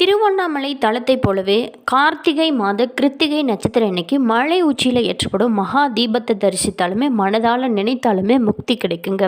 திருவண்ணாமலை தலத்தைப் போலவே கார்த்திகை மாத கிருத்திகை நட்சத்திர அன்னைக்கு மலை உச்சியில் ஏற்றப்படும் மகா தீபத்தை தரிசித்தாலுமே மனதால் நினைத்தாலுமே முக்தி கிடைக்குங்க.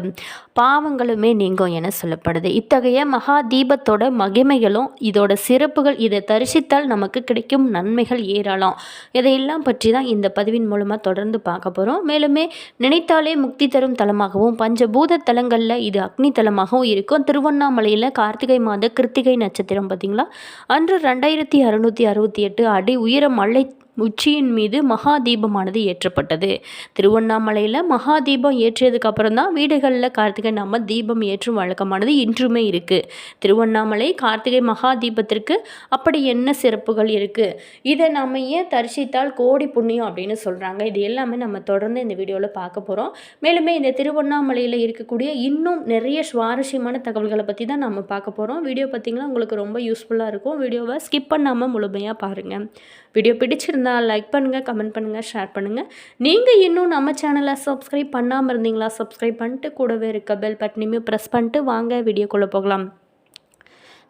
பாவங்களுமே நீங்கும் என சொல்லப்படுது. இத்தகைய மகா தீபத்தோட மகிமைகளும் இதோட சிறப்புகள் இதை தரிசித்தால் நமக்கு கிடைக்கும் நன்மைகள் ஏராளம். இதையெல்லாம் பற்றி தான் இந்த பதிவின் மூலமாக தொடர்ந்து பார்க்க போகிறோம் மேலுமே நினைத்தாலே முக்தி தரும் தலமாகவும் பஞ்சபூத தலங்களில் இது அக்னி தலமாகவும் இருக்கும். திருவண்ணாமலையில் கார்த்திகை மாத கிருத்திகை நட்சத்திரம் பார்த்திங்களா? அன்று ரெண்டாயிரத்தி அறுநூற்றி அறுபத்தி எட்டு அடி உயர மழை உச்சியின் மீது மகா தீபமானது ஏற்றப்பட்டது. திருவண்ணாமலையில் மகா தீபம் ஏற்றியதுக்கு அப்புறம் தான் வீடுகளில் கார்த்திகை நம்ம தீபம் ஏற்றும் வழக்கமானது இன்றுமே இருக்குது திருவண்ணாமலை கார்த்திகை மகா தீபத்திற்கு அப்படி என்ன சிறப்புகள் இருக்குது இதை நம்ம ஏன் தரிசித்தால் கோடி புண்ணியம் அப்படின்னு சொல்கிறாங்க இது எல்லாமே நம்ம தொடர்ந்து இந்த வீடியோவில் பார்க்க போகிறோம் மேலுமே இந்த திருவண்ணாமலையில் இருக்கக்கூடிய இன்னும் நிறைய சுவாரஸ்யமான தகவல்களை பற்றி தான் நம்ம பார்க்க போகிறோம் வீடியோ பார்த்திங்கன்னா உங்களுக்கு ரொம்ப யூஸ்ஃபுல்லாக இருக்கும். வீடியோவை ஸ்கிப் பண்ணாமல் முழுமையாக பாருங்கள் வீடியோ பிடிச்சிருந்தா லைக் பண்ணுங்கள் கமெண்ட் பண்ணுங்கள் ஷேர் பண்ணுங்கள் நீங்கள் இன்னும் நம்ம சேனலை சப்ஸ்கிரைப் பண்ணாமல் இருந்தீங்களா? சப்ஸ்கிரைப் பண்ணிட்டு கூடவே இருக்க பெல் பட்டனையுமே ப்ரெஸ் பண்ணிட்டு வாங்க வீடியோக்குள்ளே போகலாம்.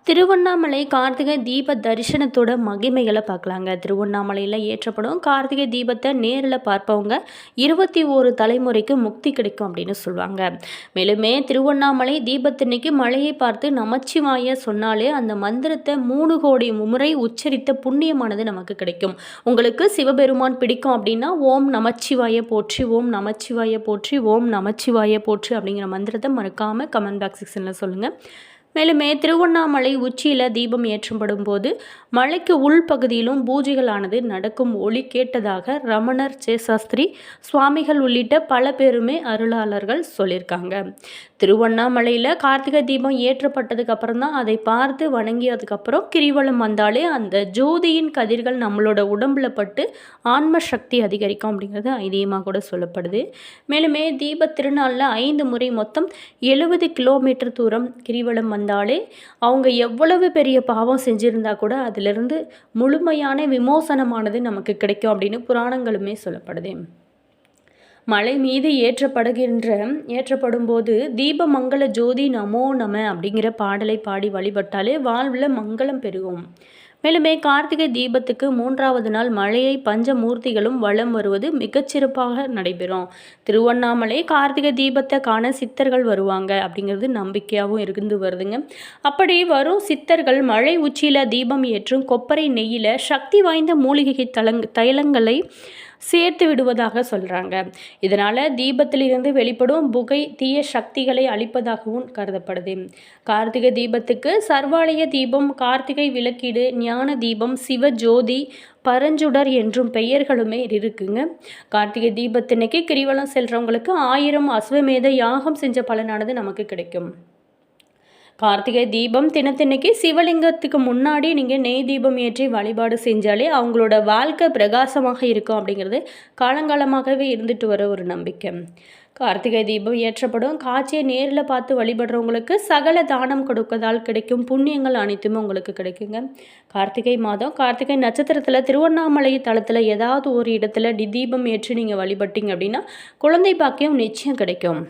திருவண்ணாமலை கார்த்திகை தீப தரிசனத்தோட மகிமைகளை பார்க்கலாங்க. திருவண்ணாமலையில் ஏற்றப்படும் கார்த்திகை தீபத்தை நேரில் பார்ப்பவங்க இருபத்தி ஓரு தலைமுறைக்கு முக்தி கிடைக்கும் அப்படின்னு சொல்லுவாங்க. மேலுமே திருவண்ணாமலை தீபத்தன்னைக்கு மழையை பார்த்து நமச்சிவாய சொன்னாலே அந்த மந்திரத்தை மூணு கோடி முறை உச்சரித்த புண்ணியமானது நமக்கு கிடைக்கும். உங்களுக்கு சிவபெருமான் பிடிக்கும் அப்படின்னா ஓம் நமச்சிவாய போற்றி ஓம் நமச்சிவாய போற்றி ஓம் நமச்சிவாய போற்றி அப்படிங்கிற மந்திரத்தை மறக்காமல் கமெண்ட் பாக்ஸ் செக்ஷனில் சொல்லுங்கள் மேலுமே திருவண்ணாமலை உச்சியில் தீபம் ஏற்றப்படும் போது மலைக்கு உள்பகுதியிலும் பூஜைகளானது நடக்கும் ஒளி கேட்டதாக ரமணர் சேசாஸ்திரி சுவாமிகள் உள்ளிட்ட பல பேருமே அருளாளர்கள் சொல்லியிருக்காங்க. திருவண்ணாமலையில் கார்த்திகை தீபம் ஏற்றப்பட்டதுக்கு அப்புறம் தான் அதை பார்த்து வணங்கியதுக்கப்புறம் கிரிவலம் வந்தாலே அந்த ஜோதியின் கதிர்கள் நம்மளோட உடம்புல பட்டு ஆன்ம சக்தி அதிகரிக்கும் அப்படிங்கிறது ஐதீகமாக கூட சொல்லப்படுது. மேலுமே தீப திருநாளில் ஐந்து முறை மொத்தம் எழுபது கிலோமீட்டர் தூரம் கிரிவலம் வந்தாலே அவங்க எவ்வளவு பெரிய பாவம் செஞ்சுருந்தா கூட அதிலிருந்து முழுமையான விமோசனமானது நமக்கு கிடைக்கும் அப்படின்னு புராணங்களுமே சொல்லப்படுது. மலை மீது ஏற்றப்படுகின்ற ஏற்றப்படும் போது தீப மங்கள ஜோதி நமோ நம அப்படிங்கிற பாடலை பாடி வழிபட்டாலே வாழ்வில் மங்களம் பெருகும். மேலுமே கார்த்திகை தீபத்துக்கு மூன்றாவது நாள் மழையை பஞ்சமூர்த்திகளும் வளம் வருவது மிகச்சிறப்பாக நடைபெறும். திருவண்ணாமலை கார்த்திகை தீபத்தை காண சித்தர்கள் வருவாங்க அப்படிங்கிறது நம்பிக்கையாகவும் இருந்து வருதுங்க. அப்படி வரும் சித்தர்கள் மழை உச்சியில் தீபம் ஏற்றும் கொப்பரை நெய்யில் சக்தி வாய்ந்த மூலிகை தலங் தைலங்களை சேர்த்து விடுவதாக சொல்கிறாங்க இதனால் தீபத்திலிருந்து வெளிப்படும் புகை தீய சக்திகளை அழிப்பதாகவும் கருதப்படுது. கார்த்திகை தீபத்துக்கு சர்வாலய தீபம் கார்த்திகை விளக்கீடு ஞான தீபம் சிவ ஜோதி பரஞ்சுடர் என்றும் பெயர்களுமே இருக்குங்க. கார்த்திகை தீபத்தினைக்கு கிரிவலம் செல்கிறவங்களுக்கு ஆயிரம் அஸ்வமேத யாகம் செஞ்ச பலனானது நமக்கு கிடைக்கும். கார்த்திகை தீபம் தினத்தின்னைக்கு சிவலிங்கத்துக்கு முன்னாடி நீங்கள் நெய் தீபம் ஏற்றி வழிபாடு செஞ்சாலே அவங்களோட வாழ்க்கை பிரகாசமாக இருக்கும் அப்படிங்கிறது காலங்காலமாகவே இருந்துட்டு வர ஒரு நம்பிக்கை. கார்த்திகை தீபம் ஏற்றப்படும். காட்சியை நேரில் பார்த்து வழிபடுறவங்களுக்கு சகல தானம் கொடுக்கதால் கிடைக்கும் புண்ணியங்கள் அனைத்துமே உங்களுக்கு கிடைக்குங்க. கார்த்திகை மாதம் கார்த்திகை நட்சத்திரத்தில் திருவண்ணாமலை தளத்தில் ஏதாவது ஒரு இடத்துல டி தீபம் ஏற்றி நீங்கள் வழிபட்டீங்க அப்படின்னா குழந்தை பாக்கியம் நிச்சயம் கிடைக்கும்.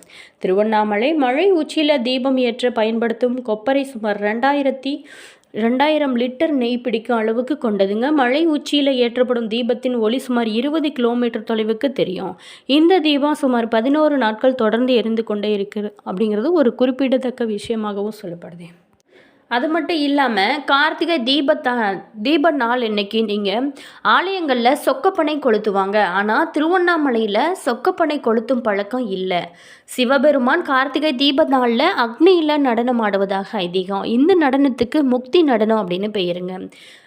திருவண்ணாமலை மழை உச்சியில் தீபம் ஏற்ற பயன்படுத்தும் கொப்பரை சுமார் ரெண்டாயிரத்தி ரெண்டாயிரம் லிட்டர் நெய் பிடிக்கும் அளவுக்கு கொண்டதுங்க. மழை உச்சியில் ஏற்றப்படும் தீபத்தின் ஒளி சுமார் இருபது கிலோமீட்டர் தொலைவுக்கு தெரியும். இந்த தீபம் சுமார் பதினோரு நாட்கள் தொடர்ந்து எரிந்து கொண்டே இருக்குது அப்படிங்கிறது ஒரு குறிப்பிடத்தக்க விஷயமாகவும் சொல்லப்படுது. அது மட்டும் இல்லாமல் கார்த்திகை தீபத்தா தீப நாள் இன்னைக்கு நீங்கள் ஆலயங்களில் சொக்கப்பனை கொளுத்துவாங்க. ஆனால் திருவண்ணாமலையில் சொக்கப்பனை கொளுத்தும் பழக்கம் இல்லை. சிவபெருமான் கார்த்திகை தீப நாளில் அக்னியில் நடனம் ஆடுவதாக ஐதீகம். இந்த நடனத்துக்கு முக்தி நடனம் அப்படின்னு பெயருங்க.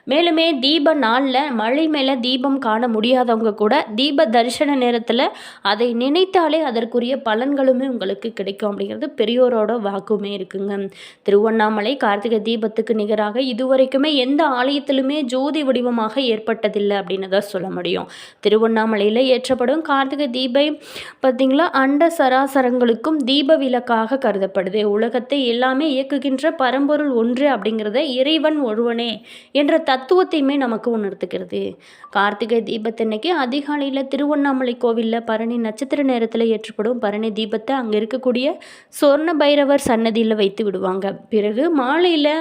மேலுமே தீப நாளில் மழை மேலே தீபம் காண முடியாதவங்க கூட தீப தரிசன நேரத்தில் அதை நினைத்தாலே அதற்குரிய பலன்களுமே உங்களுக்கு கிடைக்கும் அப்படிங்கிறது பெரியோரோட வாக்குமே இருக்குங்க. திருவண்ணாமலை கார்த்திகை தீபத்துக்கு நிகராக இதுவரைக்குமே எந்த ஆலயத்திலுமே ஜோதி வடிவமாக ஏற்பட்டதில்லை அப்படின்னு தான் சொல்ல முடியும். திருவண்ணாமலையில் ஏற்றப்படும் கார்த்திகை தீபம் பார்த்திங்களா? அண்ட சராசரங்களுக்கும் தீப விளக்காக கருதப்படுது. உலகத்தை எல்லாமே இயக்குகின்ற பரம்பொருள் ஒன்று அப்படிங்கிறத இறைவன் ஒருவனே என்ற தத்துவத்தையுமே நமக்கு உணர்த்துக்கிறது கார்த்திகை தீபத்தன்னைக்கு அதிகாலையில் திருவண்ணாமலை கோவிலில் பரணி நட்சத்திர நேரத்தில் ஏற்றப்படும் பரணி தீபத்தை அங்கே இருக்கக்கூடிய சொர்ண பைரவர் சன்னதியில் வைத்து விடுவாங்க. பிறகு மாலையில்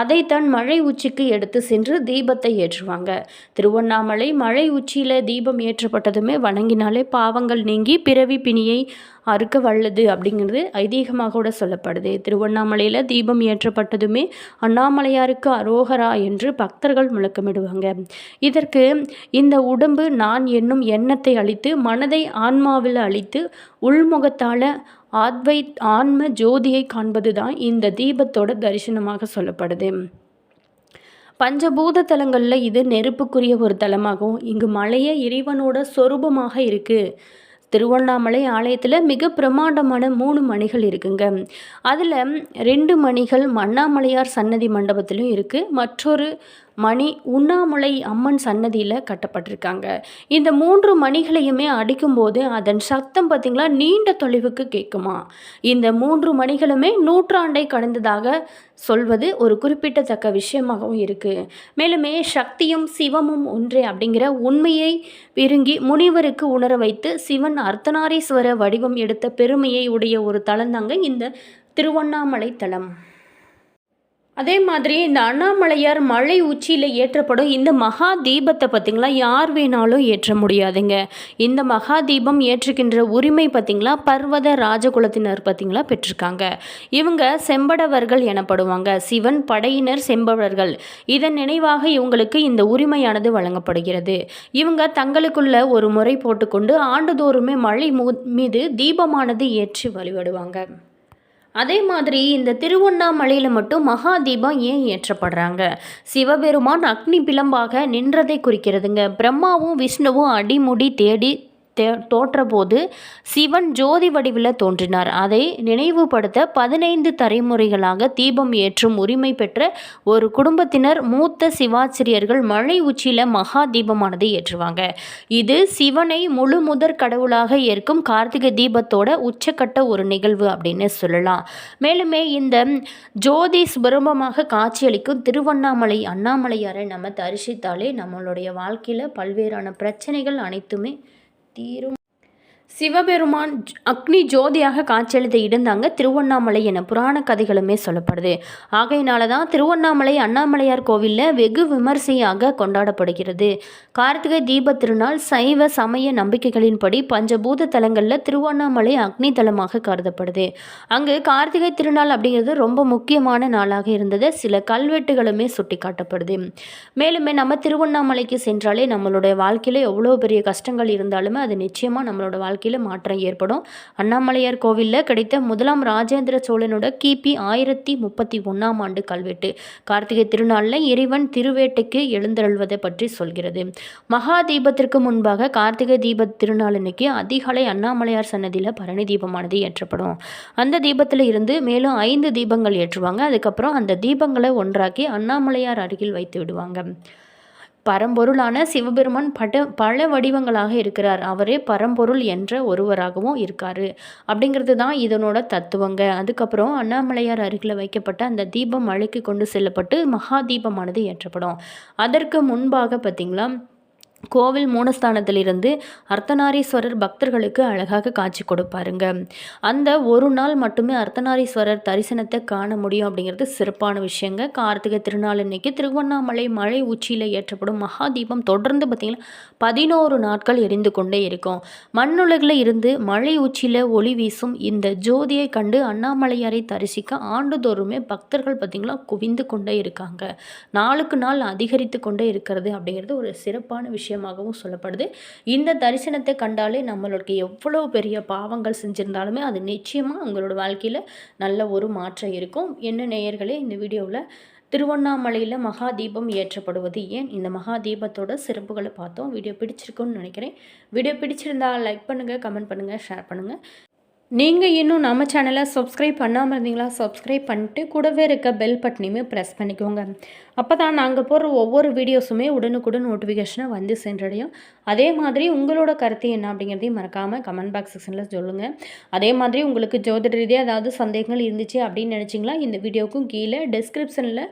அதைத்தான் மழை உச்சிக்கு எடுத்து சென்று தீபத்தை ஏற்றுவாங்க. திருவண்ணாமலை மழை உச்சியில் தீபம் ஏற்றப்பட்டதுமே வணங்கினாலே பாவங்கள் நீங்கி பிறவி பிணியை அறுக்க வல்லது அப்படிங்கிறது ஐதீகமாக கூட சொல்லப்படுது. திருவண்ணாமலையில் தீபம் ஏற்றப்பட்டதுமே அண்ணாமலையாருக்கு அரோகரா என்று பக்தர்கள் முழக்கமிடுவாங்க. இதற்கு இந்த உடம்பு நான் என்னும் எண்ணத்தை அழித்து மனதை ஆன்மாவில் அழித்து உள்முகத்தால் ஆத்வை ஆன்ம ஜோதியை காண்பது தான் இந்த தீபத்தோட தரிசனமாக சொல்லப்படுது. பஞ்சபூத தலங்களில் இது நெருப்புக்குரிய ஒரு தலமாகும் இங்கு மலையே இறைவனோட சொரூபமாக இருக்குது திருவண்ணாமலை ஆலயத்தில் மிக பிரமாண்டமான மூணு மணிகள் இருக்குங்க. அதில் ரெண்டு மணிகள் மண்ணாமலையார் சன்னதி மண்டபத்திலும் இருக்குது மற்றொரு மணி உண்ணாமலை அம்மன் சன்னதியில் கட்டப்பட்டிருக்காங்க. இந்த மூன்று மணிகளையுமே அடிக்கும்போது அதன் சத்தம் பார்த்திங்களா நீண்ட தொலைவுக்கு கேட்குமா இந்த மூன்று மணிகளுமே நூற்றாண்டை கடந்ததாக சொல்வது ஒரு குறிப்பிடத்தக்க விஷயமாகவும் இருக்குது மேலுமே சக்தியும் சிவமும் ஒன்றே அப்படிங்கிற உண்மையை விருங்கி முனிவருக்கு உணர வைத்து சிவன் அர்த்தநாரீஸ்வர வடிவம் எடுத்த பெருமையை உடைய ஒரு தலந்தாங்க இந்த திருவண்ணாமலை தலம். அதே மாதிரி இந்த அண்ணாமலையார் மலை உச்சியில் ஏற்றப்படும் இந்த மகா தீபத்தை பார்த்திங்களா யார் வேணாலும் ஏற்ற முடியாதுங்க. இந்த மகா தீபம் ஏற்றுக்கின்ற உரிமை பார்த்திங்களா பர்வத ராஜகுலத்தினர் பார்த்திங்களா பெற்றிருக்காங்க. இவங்க செம்படவர்கள் எனப்படுவாங்க. சிவன் படையினர் செம்படவர்கள். இதன் நினைவாக இவங்களுக்கு இந்த உரிமையானது வழங்கப்படுகிறது. இவங்க தங்களுக்குள்ள ஒரு முறை போட்டுக்கொண்டு ஆண்டுதோறுமே மழை மீது தீபமானது ஏற்றி வழிபடுவாங்க. அதே மாதிரி இந்த திருவண்ணாமலையில் மட்டும் மகா தீபம் ஏன் ஏற்றப்படுறாங்க? சிவபெருமான் அக்னி பிளம்பாக நின்றதை குறிக்கிறதுங்க. பிரம்மாவும் விஷ்ணுவும் அடிமுடி தேடி தோற்றபோது சிவன் ஜோதி வடிவில் தோன்றினார். அதை நினைவுபடுத்த பதினைந்து தலைமுறைகளாக தீபம் ஏற்றும் உரிமை பெற்ற ஒரு குடும்பத்தினர் மூத்த சிவாச்சிரியர்கள் மழை உச்சியில் மகா தீபமானது ஏற்றுவாங்க. இது சிவனை முழு முதற் கடவுளாக ஏற்கும் கார்த்திகை தீபத்தோட உச்சக்கட்ட ஒரு நிகழ்வு அப்படின்னு சொல்லலாம். மேலுமே இந்த ஜோதி சுபரம்பமாக காட்சியளிக்கும் திருவண்ணாமலை அண்ணாமலையாரை நம்ம தரிசித்தாலே நம்மளுடைய வாழ்க்கையில் பல்வேறான பிரச்சனைகள் அனைத்துமே தீரும் சிவபெருமான் அக்னி ஜோதியாக காட்சியளித்து இடந்தாங்க திருவண்ணாமலை என புராண கதைகளுமே சொல்லப்படுது. ஆகையினால தான் திருவண்ணாமலை அண்ணாமலையார் கோவிலில் வெகு விமரிசையாக கொண்டாடப்படுகிறது. கார்த்திகை தீப திருநாள் சைவ சமய நம்பிக்கைகளின்படி பஞ்சபூத தலங்களில் திருவண்ணாமலை அக்னி தலமாக கருதப்படுது. அங்கு கார்த்திகை திருநாள் அப்படிங்கிறது ரொம்ப முக்கியமான நாளாக இருந்தது. சில கல்வெட்டுகளுமே சுட்டி காட்டப்படுது மேலுமே நம்ம திருவண்ணாமலைக்கு சென்றாலே நம்மளுடைய வாழ்க்கையில் எவ்வளோ பெரிய கஷ்டங்கள் இருந்தாலுமே அது நிச்சயமாக நம்மளோட வாழ்க்கை வாழ்க்கையில் மாற்றம் ஏற்படும். அண்ணாமலையார் கோவிலில் கிடைத்த முதலாம் ராஜேந்திர சோழனோட கிபி ஆயிரத்தி முப்பத்தி ஒன்றாம் ஆண்டு கல்வெட்டு. கார்த்திகை திருநாளில் இறைவன் திருவேட்டைக்கு எழுந்தருள்வதை பற்றி சொல்கிறது. மகா தீபத்திற்கு முன்பாக கார்த்திகை தீப திருநாளன்னைக்கு அதிகாலை அண்ணாமலையார் சன்னதியில் பரணி தீபமானது ஏற்றப்படும். அந்த தீபத்தில் இருந்து மேலும் ஐந்து தீபங்கள் ஏற்றுவாங்க. அதுக்கப்புறம் அந்த தீபங்களை ஒன்றாக்கி அண்ணாமலையார் அருகில் வைத்து விடுவாங்க. பரம்பொருளான சிவபெருமான் பட பல வடிவங்களாக இருக்கிறார். அவரே பரம்பொருள் என்ற ஒருவராகவும் இருக்கார். அப்படிங்கிறது தான் இதனோட தத்துவங்க. அதுக்கப்புறம் அண்ணாமலையார் அருகில் வைக்கப்பட்ட அந்த தீபம் அழைக்கு கொண்டு செல்லப்பட்டு மகா தீபமானது ஏற்றப்படும். அதற்கு முன்பாக பார்த்திங்களா கோவில் மூலஸ்தானத்திலிருந்து அர்த்தநாரீஸ்வரர் பக்தர்களுக்கு அழகாக காட்சி கொடுப்பாருங்க. அந்த ஒரு நாள் மட்டுமே அர்த்தநாரீஸ்வரர் தரிசனத்தை காண முடியும் அப்படிங்கிறது சிறப்பான விஷயங்க. கார்த்திகை திருநாள் இன்னைக்கு திருவண்ணாமலை மலை உச்சியில் ஏற்றப்படும் மகாதீபம் தொடர்ந்து பார்த்திங்கன்னா பதினோரு நாட்கள் எரிந்து கொண்டே இருக்கும். மண்ணுலகில் இருந்து மலை உச்சியில் ஒளி வீசும் இந்த ஜோதியை கண்டு அண்ணாமலையாரை தரிசிக்க ஆண்டுதோறுமே பக்தர்கள் பார்த்திங்களா குவிந்து கொண்டே இருக்காங்க. நாளுக்கு நாள் அதிகரித்து கொண்டே இருக்கிறது அப்படிங்கிறது ஒரு சிறப்பான விஷயம். விஷயமாகவும் சொல்லப்படுது. இந்த தரிசனத்தை கண்டாலே நம்மளுக்கு எவ்வளோ பெரிய பாவங்கள் செஞ்சுருந்தாலுமே அது நிச்சயமாக உங்களோட வாழ்க்கையில் நல்ல ஒரு மாற்றம் இருக்கும். என்ன நேயர்களே இந்த வீடியோவில் திருவண்ணாமலையில் மகா தீபம் ஏற்றப்படுவது ஏன்? இந்த மகா தீபத்தோட சிறப்புகளை பார்த்தோம். வீடியோ பிடிச்சிருக்குன்னு நினைக்கிறேன். வீடியோ பிடிச்சிருந்தா லைக் பண்ணுங்கள் கமெண்ட் பண்ணுங்கள் ஷேர் பண்ணுங்கள் நீங்கள் இன்னும் நம்ம சேனலை சப்ஸ்கிரைப் பண்ணாமல் இருந்தீங்களா? சப்ஸ்கிரைப் பண்ணிட்டு கூடவே இருக்க பெல் பட்டனையுமே ப்ரெஸ் பண்ணிக்கோங்க. அப்போ தான் நாங்கள் போடுற ஒவ்வொரு வீடியோஸுமே உடனுக்குடன் நோட்டிஃபிகேஷனை வந்து சென்றடையும். அதே மாதிரி உங்களோட கருத்து என்ன அப்படிங்கிறதையும் மறக்காமல் கமெண்ட் பாக்ஸ் செக்ஷனில் சொல்லுங்கள் அதே மாதிரி உங்களுக்கு ஜோதிட ரீதியாக ஏதாவது சந்தேகங்கள் இருந்துச்சு அப்படின்னு நினச்சிங்களா இந்த வீடியோக்கும் கீழே டிஸ்கிரிப்ஷனில்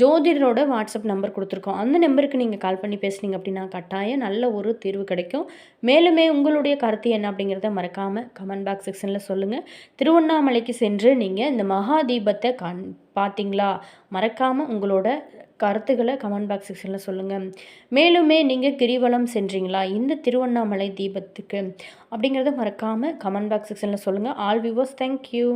ஜோதிடரோட வாட்ஸ்அப் நம்பர் கொடுத்துருக்கோம். அந்த நம்பருக்கு நீங்கள் கால் பண்ணி பேசுனீங்க அப்படின்னா கட்டாயம் நல்ல ஒரு தீர்வு கிடைக்கும். மேலுமே உங்களுடைய கருத்து என்ன அப்படிங்கிறத மறக்காமல் கமெண்ட் பாக்ஸ் செக்ஷனில் சொல்லுங்கள் திருவண்ணாமலைக்கு சென்று நீங்கள் இந்த மகா தீபத்தை கண் பார்த்தீங்களா மறக்காமல் உங்களோட கருத்துக்களை கமெண்ட் பாக்ஸ் செக்ஷனில் சொல்லுங்கள் மேலுமே நீங்கள் கிரிவலம் சென்றீங்களா? இந்த திருவண்ணாமலை தீபத்துக்கு அப்படிங்கிறத மறக்காமல் கமெண்ட் பாக்ஸ் செக்ஷனில் சொல்லுங்கள் ஆல் வியூவர்ஸ் தேங்க்யூ